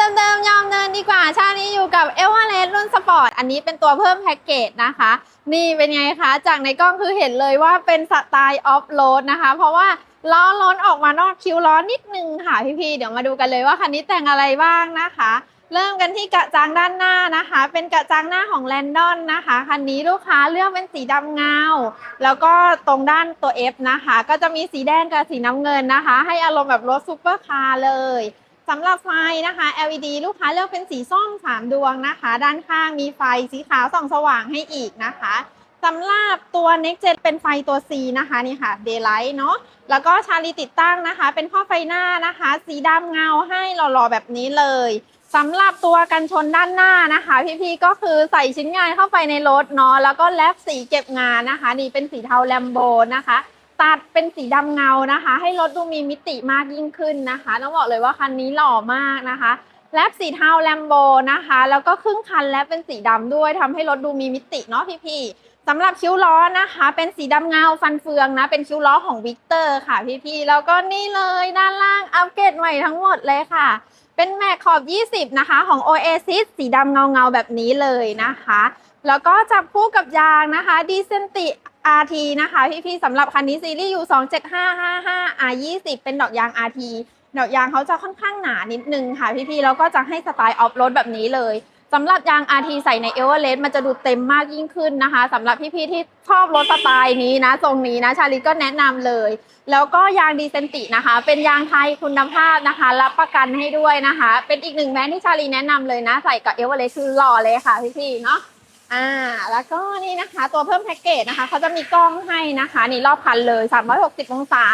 เดิมๆยอมเดินดีกว่า ชาตินี้อยู่กับเอว r เ s สรุ่นสปอร์ต อันนี้เป็นตัวเพิ่มแพ็กเกจนะคะ นี่เป็นไงคะ จากในกล้องคือเห็นเลยว่าเป็นสไตล์ออฟโรดนะคะ เพราะว่าล้อล้นออกมานอกคิ้วล้อนิดนึงค่ะพี่ๆ เดี๋ยวมาดูกันเลยว่าคันนี้แต่งอะไรบ้างนะคะ เริ่มกันที่กระจังด้านหน้านะคะ เป็นกระจังหน้าของแลนดอนนะคะ คันนี้ลูกค้าเลือกเป็นสีดำเงา แล้วก็ตรงด้านตัว F นะคะ ก็จะมีสีแดงกับสีน้ำเงินนะคะ ให้อารมณ์แบบรถซูเปอร์คาร์เลย สำหรับไฟนะคะ LED ลูกค้าเลือกเป็นสีส้ม 3 ดวงนะคะ ด้านข้างมีไฟสีขาวส่องสว่างให้อีกนะคะสำหรับตัว Next Gen เป็นไฟตัว C นะคะนี่ค่ะ Daylight เนาะแล้วก็ชาลีติดตั้งนะคะ เป็นข้อไฟหน้านะคะ สีดำเงาให้หล่อๆแบบนี้เลยสำหรับตัวกันชนด้านหน้านะคะ พี่ๆก็คือใส่ชิ้นงานเข้าไปในรถเนาะแล้วก็แลบสีเก็บงานนะคะ นี่เป็นสีเทาแลมโบนะคะ ตัดเป็นสีดำเงานะคะ ให้รถดูมีมิติมากยิ่งขึ้นนะคะต้องบอกเลยว่าคันนี้หล่อมากนะคะแลบสีเทาแลมโบนะคะ แล้วก็ครึ่งคันแลบเป็นสีดำด้วยทำให้รถดูมีมิติเนาะพี่ๆสำหรับคิ้วล้อนะคะ เป็นสีดำเงาฟันเฟืองนะ เป็นคิ้วล้อของวิกเตอร์ค่ะพี่ๆแล้วก็นี่เลยด้านล่างอัปเกรดใหม่ทั้งหมดเลยค่ะ เป็นแม็กขอบ 20 นะคะ ของ Oasis สีดำเงาเงาๆแบบนี้เลยนะคะ แล้วก็จับคู่กับยางนะคะ d c e n t i RT นะคะพี่ๆสำหรับคันนี้ซีรีส์ U 2 7 5 5 5 R 20เป็นดอกยาง RT ดอกยางเขาจะค่อนข้างหนานิดนึงค่ะพี่ๆแล้วก็จะให้สไตล์ออฟโรดแบบนี้เลยสำหรับยาง RT ใส่ใน e v e r e s t มันจะดูเต็มมากยิ่งขึ้นนะคะสำหรับพี่ๆที่ชอบรถสไตล์นี้นะทรงนี้นะชาลิก็แนะนำเลย แล้วก็ยางดีเซนตินะคะ เป็นยางไทยคุณภาพนะคะ รับประกันให้ด้วยนะคะ เป็นอีกหนึ่งแบรนด์ที่ชาลีแนะนำเลยนะ ใส่กับเอเวอร์เรสต์คือหล่อเลยค่ะพี่ๆเนาะ อ่า แล้วก็นี่นะคะ ตัวเพิ่มแพ็กเกจนะคะเขาจะมีกล้องให้นะคะ นี่รอบคันเลย 360 องศา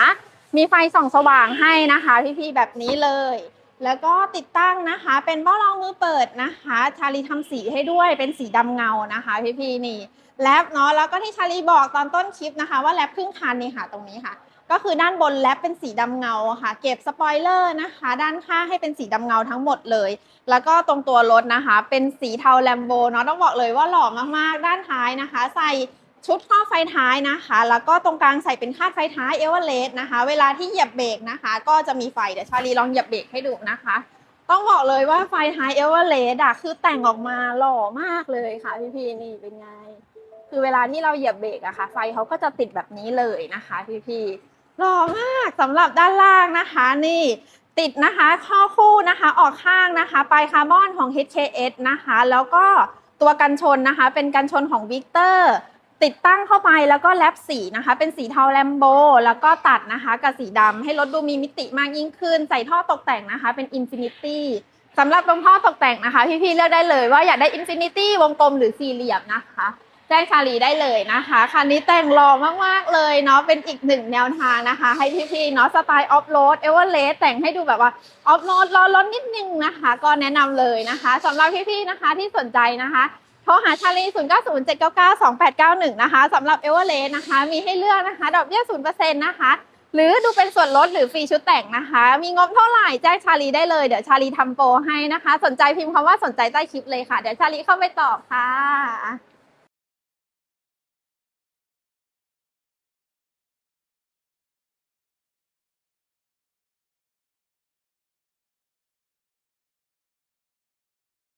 มีไฟส่องสว่างให้นะคะ พี่ๆแบบนี้เลย แล้วก็ติดตั้งนะคะ เป็นเบ้ารองมือเปิดนะคะ ชาลีทำสีให้ด้วยเป็นสีดำเงานะคะพี่ๆนี่แลบเนาะแล้วก็ที่ชาลีบอกตอนต้นคลิปนะคะ ว่าแลบครึ่งคันนี่ค่ะตรงนี้ค่ะ ก็คือด้านบนแลบเป็นสีดำเงาค่ะ เก็บสปอยเลอร์นะคะ ด้านข้างให้เป็นสีดำเงาทั้งหมดเลย แล้วก็ตรงตัวรถนะคะ เป็นสีเทาแลมโบเนาะต้องบอกเลยว่าหล่อมากๆ ด้านท้ายนะคะ ใส่ ชุดครอบไฟท้ายนะคะ แล้วก็ตรงกลางใส่เป็นคาดไฟท้ายเอเวอเรสต์นะคะ เวลาที่เหยียบเบรกนะคะ ก็จะมีไฟ เดี๋ยวชาลีลองเหยียบเบรกให้ดูนะคะ ต้องบอกเลยว่าไฟท้ายเอเวอเรสต์อะคือแต่งออกมาหล่อมากเลยค่ะพี่ๆนี่เป็นไง คือเวลาที่เราเหยียบเบรกอะค่ะ ไฟเขาก็จะติดแบบนี้เลยนะคะ พี่ๆหล่อมากสำหรับด้านล่างนะคะ นี่ติดนะคะข้อคู่นะคะออกข้างนะคะปลายคาร์บอนของ HKS นะคะ แล้วก็ตัวกันชนนะคะ เป็นกันชนของ Victor ติ ติดตั้งเข้าไปแล้วก็แลบสีนะคะ เป็นสีเทาแลมโบ แล้วก็ตัดนะคะ กับสีดำให้รถดูมีมิติมากยิ่งขึ้น ใส่ท่อตกแต่งนะคะ เป็น Infinity สำหรับตรงท่อตกแต่งนะคะ พี่ๆเลือกได้เลยว่าอยากได้ Infinity วงกลมหรือสี่เหลี่ยมนะคะแจ้งชาลีได้เลยนะคะคันนี้แต่งหล่อมากๆเลยเนาะเป็นอีกหนึ่งแนวทางนะคะ ให้พี่ๆเนาะสไตล์ออฟโรดเอเวอร์เรสต์แต่งให้ดูแบบว่าออฟโรดรอรถนิดนึงนะคะ ก็แนะนำเลยนะคะสำหรับพี่ๆนะคะที่สนใจนะคะ โทรหาชาลี 0 9 0 7 9 9 2 8 9 1 นะคะสำหรับเอเวอเรสนะคะ มีให้เลือกนะคะ ดอกเบี้ย 0%นะคะ หรือดูเป็นส่วนลดหรือฟรีชุดแต่งนะคะ มีงบเท่าไหร่แจ้งชาลีได้เลย เดี๋ยวชาลีทำโปรให้นะคะ สนใจพิมพ์คำว่าสนใจใต้คลิปเลยค่ะ เดี๋ยวชาลีเข้าไปตอบค่ะ